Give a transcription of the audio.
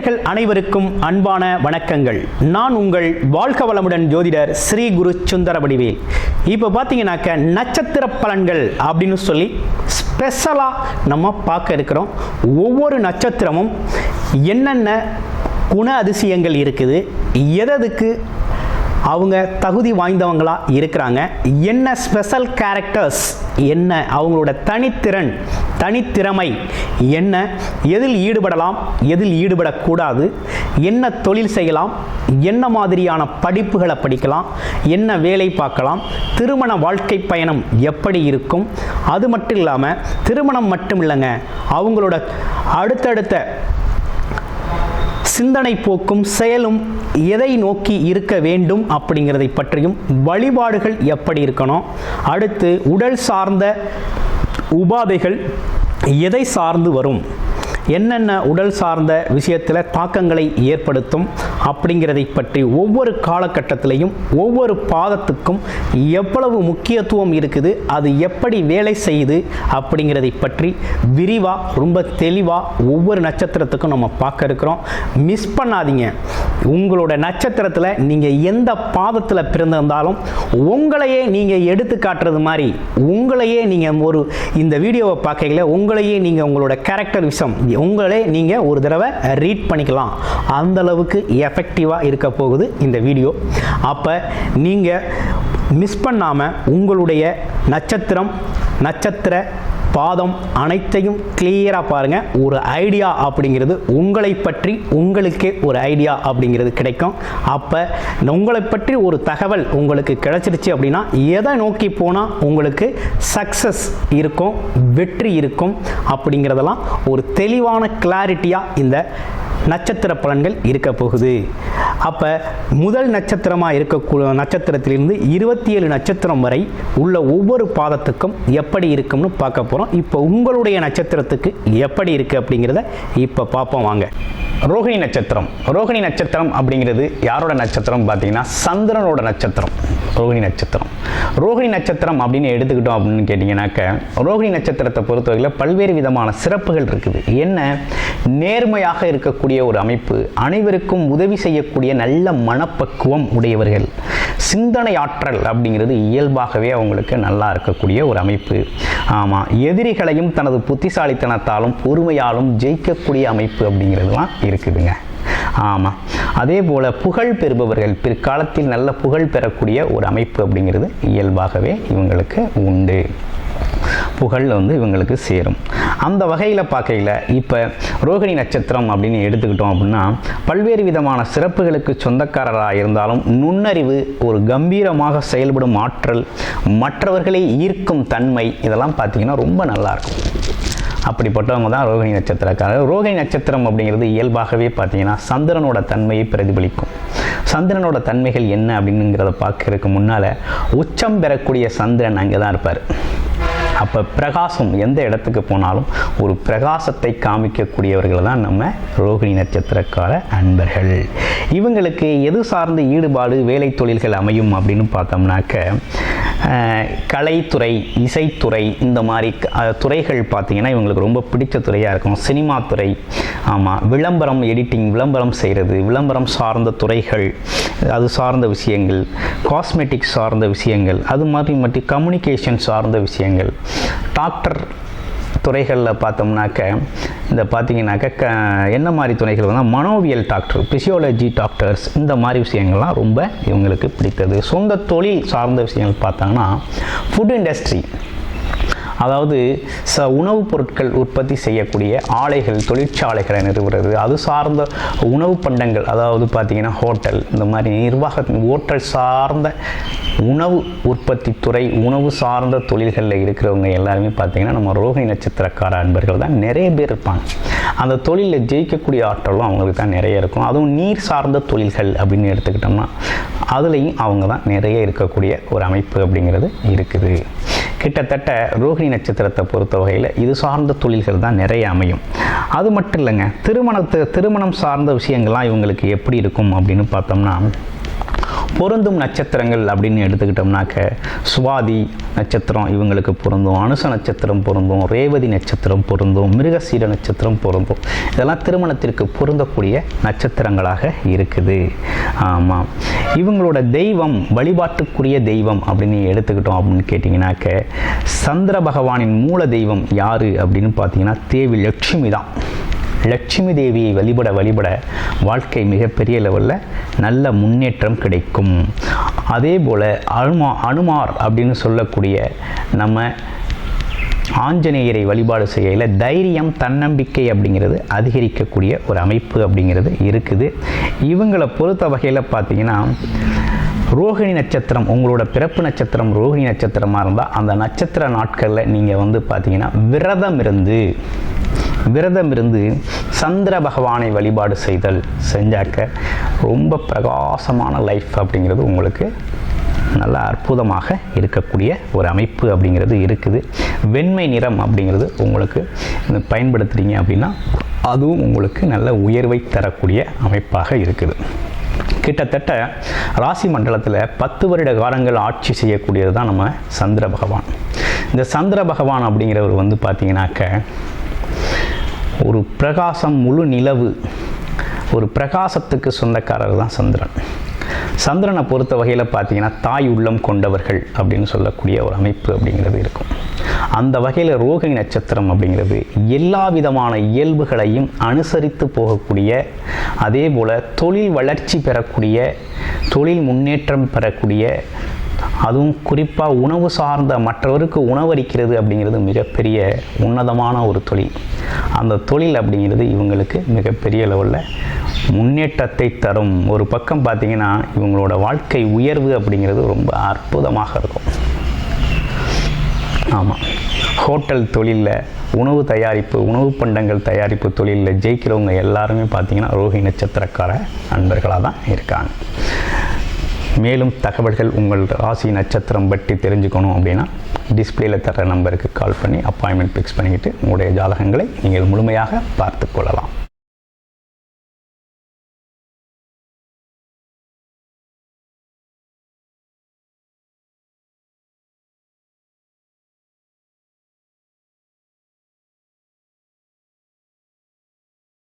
நேயர்கள் அனைவருக்கும் அன்பான வணக்கங்கள். நான் உங்கள் வாழ்க வளமுடன் ஜோதிடர் ஸ்ரீ குரு சுந்தர வடிவேல். இப்போ பார்த்தீங்கன்னாக்க நட்சத்திர பலன்கள் அப்படின்னு சொல்லி ஸ்பெஷலாக நம்ம பார்க்க இருக்கிறோம். ஒவ்வொரு நட்சத்திரமும் என்னென்ன குண அதிசயங்கள் இருக்குது எததுக்கு அவங்க தகுதி வாய்ந்தவங்களா இருக்கிறாங்க என்ன ஸ்பெஷல் கேரக்டர்ஸ் என்ன அவங்களோட தனித்திறன் தனித்திறமை. என்ன? எதில் ஈடுபடலாம்? எதில் ஈடுபடக்கூடாது? என்ன தொழில் செய்யலாம்? என்ன மாதிரியான படிப்புகளை படிக்கலாம்? என்ன வேலை பார்க்கலாம்? திருமண வாழ்க்கை பயணம் எப்படி இருக்கும்? அது மட்டும் இல்லாமல் திருமணம் மட்டும் இல்லைங்க அவங்களோட அடுத்தடுத்த சிந்தனை போக்கும் செயலும் எதை நோக்கி இருக்க வேண்டும் அப்படிங்கிறதை பற்றியும் வழிபாடுகள் எப்படி இருக்கணும்? அடுத்து உடல் சார்ந்த உபாதைகள் எதை சார்ந்து வரும்? என்னென்ன உடல் சார்ந்த விஷயத்தில் தாக்கங்களை ஏற்படுத்தும் அப்படிங்கிறதை பற்றி ஒவ்வொரு காலகட்டத்திலையும் ஒவ்வொரு பாதத்துக்கும் எவ்வளவு முக்கியத்துவம் இருக்குது அது எப்படி வேலை செய்யுது அப்படிங்கிறதை பற்றி விரிவாக ரொம்ப தெளிவாக ஒவ்வொரு நட்சத்திரத்துக்கும் நம்ம பார்க்க இருக்கிறோம். மிஸ் பண்ணாதீங்க. உங்களோட நட்சத்திரத்தில் நீங்கள் எந்த பாதத்தில் பிறந்திருந்தாலும் உங்களையே நீங்கள் எடுத்து காட்டுறது மாதிரி உங்களையே நீங்கள் ஒரு இந்த வீடியோவை பார்க்கல உங்களையே நீங்கள் உங்களோட கேரக்டர் விஷம் உங்களே நீங்கள் ஒரு தடவை ரீட் பண்ணிக்கலாம். அந்தளவுக்கு எஃபெக்டிவாக இருக்க போகுது இந்த வீடியோ அப்போ நீங்கள் மிஸ் பண்ணாமல் உங்களுடைய நட்சத்திரம் நட்சத்திர பாதம் அனைத்தையும் கிளியராக பாருங்கள் ஒரு ஐடியா அப்படிங்கிறது உங்களை பற்றி உங்களுக்கே ஒரு ஐடியா அப்படிங்கிறது கிடைக்கும். அப்போ உங்களை பற்றி ஒரு தகவல் உங்களுக்கு கிடைச்சிருச்சு அப்படின்னா எதை நோக்கி போனால் உங்களுக்கு சக்ஸஸ் இருக்கும் வெற்றி இருக்கும் அப்படிங்கிறதெல்லாம் ஒரு தெளிவான கிளாரிட்டியாக இந்த நட்சத்திர பலன்கள் இருக்க போகுது. அப்போ முதல் நட்சத்திரமாக இருக்கக்கூடிய நட்சத்திரத்திலிருந்து இருபத்தி ஏழு நட்சத்திரம் வரை உள்ள ஒவ்வொரு பாதத்துக்கும் எப்படி இருக்கும்னு பார்க்க போகிறோம் இப்போ உங்களுடைய நட்சத்திரத்துக்கு எப்படி இருக்குது அப்படிங்கிறத இப்போ பார்ப்போம் வாங்க. ரோகிணி நட்சத்திரம். ரோகிணி நட்சத்திரம் அப்படிங்கிறது யாரோட நட்சத்திரம் பார்த்தீங்கன்னா சந்திரனோட நட்சத்திரம். ரோகிணி நட்சத்திரம். ரோகிணி நட்சத்திரம் அப்படின்னு எடுத்துக்கிட்டோம் அப்படின்னு கேட்டிங்கனாக்க ரோகிணி நட்சத்திரத்தை பொறுத்தவரையில் பல்வேறு விதமான சிறப்புகள் இருக்குது. என்ன? நேர்மையாக இருக்கக்கூடிய ஒரு அமைப்பு அனைவருக்கும் உதவி செய்யக்கூடிய நல்ல மனப்பக்குவம் உடையவர்கள். சிந்தனை ஆற்றல் அப்படிங்கிறது இயல்பாகவே அவங்களுக்கு நல்லா இருக்கக்கூடிய ஒரு அமைப்பு. ஆமாம் எதிரிகளையும் தனது புத்திசாலித்தனத்தாலும் பொறுமையாலும் ஜெயிக்கக்கூடிய அமைப்பு அப்படிங்கிறதுலாம் இருக்குதுங்க. ஆமாம் அதே போல் புகழ் பெறுபவர்கள் பிற்காலத்தில் நல்ல புகழ் பெறக்கூடிய ஒரு அமைப்பு அப்படிங்கிறது இயல்பாகவே இவங்களுக்கு உண்டு. புகழ் வந்து இவங்களுக்கு சேரும். அந்த வகையில் பார்க்கையில் இப்போ ரோகிணி நட்சத்திரம் அப்படின்னு எடுத்துக்கிட்டோம் அப்படின்னா பல்வேறு விதமான சிறப்புகளுக்கு சொந்தக்காரராக இருந்தாலும் நுண்ணறிவு ஒரு கம்பீரமாக செயல்படும் ஆற்றல் மற்றவர்களை ஈர்க்கும் தன்மை இதெல்லாம் பார்த்திங்கன்னா ரொம்ப நல்லாயிருக்கும் அப்படிப்பட்டவங்க தான் ரோகிணி நட்சத்திரக்காரர். ரோகிணி நட்சத்திரம் அப்படிங்கிறது இயல்பாகவே பார்த்தீங்கன்னா சந்திரனோட தன்மையை பிரதிபலிக்கும். சந்திரனோட தன்மைகள் என்ன அப்படிங்கிறத பார்க்கறதுக்கு முன்னால் உச்சம் பெறக்கூடிய சந்திரன் அங்கே தான் இருப்பார். அப்போ பிரகாசம் எந்த இடத்துக்கு போனாலும் ஒரு பிரகாசத்தை காமிக்கக்கூடியவர்கள் தான் நம்ம ரோகிணி நட்சத்திரக்கார அன்பர்கள். இவங்களுக்கு எது சார்ந்த ஈடுபாடு வேலை தொழில்கள் அமையும் அப்படின்னு பார்த்தோம்னாக்க கலைத்துறை இசைத்துறை இந்த மாதிரி துறைகள் பார்த்திங்கன்னா இவங்களுக்கு ரொம்ப பிடிச்ச துறையாக இருக்கும். சினிமா துறை ஆமாம் விளம்பரம் எடிட்டிங் விளம்பரம் செய்கிறது விளம்பரம் சார்ந்த துறைகள் அது சார்ந்த விஷயங்கள் காஸ்மெட்டிக்ஸ் சார்ந்த விஷயங்கள் அது மாதிரி மட்டும் கம்யூனிகேஷன் சார்ந்த விஷயங்கள் டாக்டர் துறைகளில் பார்த்தோம்னாக்க இந்த பார்த்தீங்கன்னாக்க க என்ன மாதிரி துறைகள் வந்து மனோவியல் டாக்டர் பிசியோலஜி டாக்டர்ஸ் இந்த மாதிரி விஷயங்கள்லாம் ரொம்ப இவங்களுக்கு பிடித்தது. சொந்த தொழில் சார்ந்த விஷயங்கள் பார்த்தாங்கன்னா ஃபுட் இண்டஸ்ட்ரி அதாவது ச உணவுப் பொருட்கள் உற்பத்தி செய்யக்கூடிய ஆலைகள் தொழிற்சாலைகளை நிறுவுறது. அது சார்ந்த உணவு பண்டங்கள் அதாவது பார்த்திங்கன்னா ஹோட்டல் இந்த மாதிரி நிர்வாக ஹோட்டல் சார்ந்த உணவு உற்பத்தி துறை உணவு சார்ந்த தொழில்களில் இருக்கிறவங்க எல்லாருமே பார்த்திங்கன்னா நம்ம ரோகிணி நட்சத்திரக்கார அன்பர்கள் தான் நிறைய பேர் இருப்பாங்க. அந்த தொழிலில் ஜெயிக்கக்கூடிய ஆற்றலும் அவங்களுக்கு தான் நிறைய இருக்கும். அதுவும் நீர் சார்ந்த தொழில்கள் அப்படின்னு எடுத்துக்கிட்டோம்னா அதுலேயும் அவங்க தான் நிறைய இருக்கக்கூடிய ஒரு அமைப்பு அப்படிங்கிறது இருக்குது. கிட்டத்தட்ட ரோஹிணி நட்சத்திரத்தை பொறுத்த வகையில் இது சார்ந்த தொழில்கள் தான் நிறைய அமையும். அது மட்டும் இல்லைங்க திருமணத்து திருமணம் சார்ந்த விஷயங்கள்லாம் இவங்களுக்கு எப்படி இருக்கும் அப்படின்னு பார்த்தோம்னா பொருந்தும் நட்சத்திரங்கள் அப்படின்னு எடுத்துக்கிட்டோம்னாக்க சுவாதி நட்சத்திரம் இவங்களுக்கு பொருந்தும் அனுச நட்சத்திரம் பொருந்தும் ரேவதி நட்சத்திரம் பொருந்தும் மிருகசீர நட்சத்திரம் பொருந்தும். இதெல்லாம் திருமணத்திற்கு பொருந்தக்கூடிய நட்சத்திரங்களாக இருக்குது. ஆமாம் இவங்களோட தெய்வம் வழிபாட்டுக்குரிய தெய்வம் அப்படின்னு எடுத்துக்கிட்டோம் அப்படின்னு கேட்டிங்கனாக்க சந்திர பகவானின் மூல தெய்வம் யார் அப்படின்னு பார்த்தீங்கன்னா தேவி லட்சுமி தான். லட்சுமி தேவியை வழிபட வழிபட வாழ்க்கை மிகப்பெரிய லெவலில் நல்ல முன்னேற்றம் கிடைக்கும். அதே போல் அனுமா அனுமார் அப்படின்னு சொல்லக்கூடிய நம்ம ஆஞ்சநேயரை வழிபாடு செய்யல தைரியம் தன்னம்பிக்கை அப்படிங்கிறது அதிகரிக்கக்கூடிய ஒரு அமைப்பு அப்படிங்கிறது இருக்குது. இவங்களை பொறுத்த வகையில் பார்த்தீங்கன்னா ரோகிணி நட்சத்திரம் உங்களோட பிறப்பு நட்சத்திரம் ரோகிணி நட்சத்திரமாக இருந்தால் அந்த நட்சத்திர நாட்களில் நீங்கள் வந்து பார்த்தீங்கன்னா விரதம் இருந்து விரதம் இருந்து சந்திர பகவானை வழிபாடு செய்தல் செஞ்சாக்க ரொம்ப பிரகாசமான லைஃப் அப்படிங்கிறது உங்களுக்கு நல்ல அற்புதமாக இருக்கக்கூடிய ஒரு அமைப்பு அப்படிங்கிறது இருக்குது. வெண்மை நிறம் அப்படிங்கிறது உங்களுக்கு பயன்படுத்துகிறீங்க அப்படின்னா அதுவும் உங்களுக்கு நல்ல உயர்வை தரக்கூடிய அமைப்பாக இருக்குது. கிட்டத்தட்ட ராசி மண்டலத்தில் பத்து வருட காலங்கள் ஆட்சி செய்யக்கூடியது தான் நம்ம சந்திர பகவான். இந்த சந்திர பகவான் அப்படிங்கிறவர் வந்து பார்த்தீங்கன்னாக்க ஒரு பிரகாசம் முழு நிலவு ஒரு பிரகாசத்துக்கு சொந்தக்காரர் தான் சந்திரன். சந்திரனை பொறுத்த வகையில் பார்த்தீங்கன்னா தாய் உள்ளம் கொண்டவர்கள் அப்படின்னு சொல்லக்கூடிய ஒரு அமைப்பு அப்படிங்கிறது இருக்கும். அந்த வகையில் ரோகிணி நட்சத்திரம் அப்படிங்கிறது எல்லா விதமான இயல்புகளையும் அனுசரித்து போகக்கூடிய அதே போல் தொழில் வளர்ச்சி பெறக்கூடிய தொழில் முன்னேற்றம் பெறக்கூடிய அதுவும் குறிப்பாக உணவு சார்ந்த மற்றவருக்கு உணவளிக்கிறது அப்படிங்கிறது மிகப்பெரிய உன்னதமான ஒரு தொழில். அந்த தொழில் அப்படிங்கிறது இவங்களுக்கு மிகப்பெரிய லெவலில் முன்னேற்றத்தை தரும். ஒரு பக்கம் பார்த்திங்கன்னா இவங்களோட வாழ்க்கை உயர்வு அப்படிங்கிறது ரொம்ப அற்புதமாக இருக்கும். ஆமாம் ஹோட்டல் தொழிலில் உணவு தயாரிப்பு உணவு பண்டங்கள் தயாரிப்பு தொழிலில் ஜெயிக்கிறவங்க எல்லாருமே பார்த்திங்கன்னா ரோஹி நட்சத்திரக்கார நண்பர்களாக தான் இருக்காங்க. மேலும் தகவல்கள் உங்கள் ராசி நட்சத்திரம் பற்றி தெரிஞ்சுக்கணும் அப்படின்னா டிஸ்பிளேல தர நம்பருக்கு கால் பண்ணி அப்பாயின்மெண்ட் ஃபிக்ஸ் பண்ணிக்கிட்டு உங்களுடைய ஜாதகங்களை நீங்கள் முழுமையாக பார்த்து கொள்ளலாம்.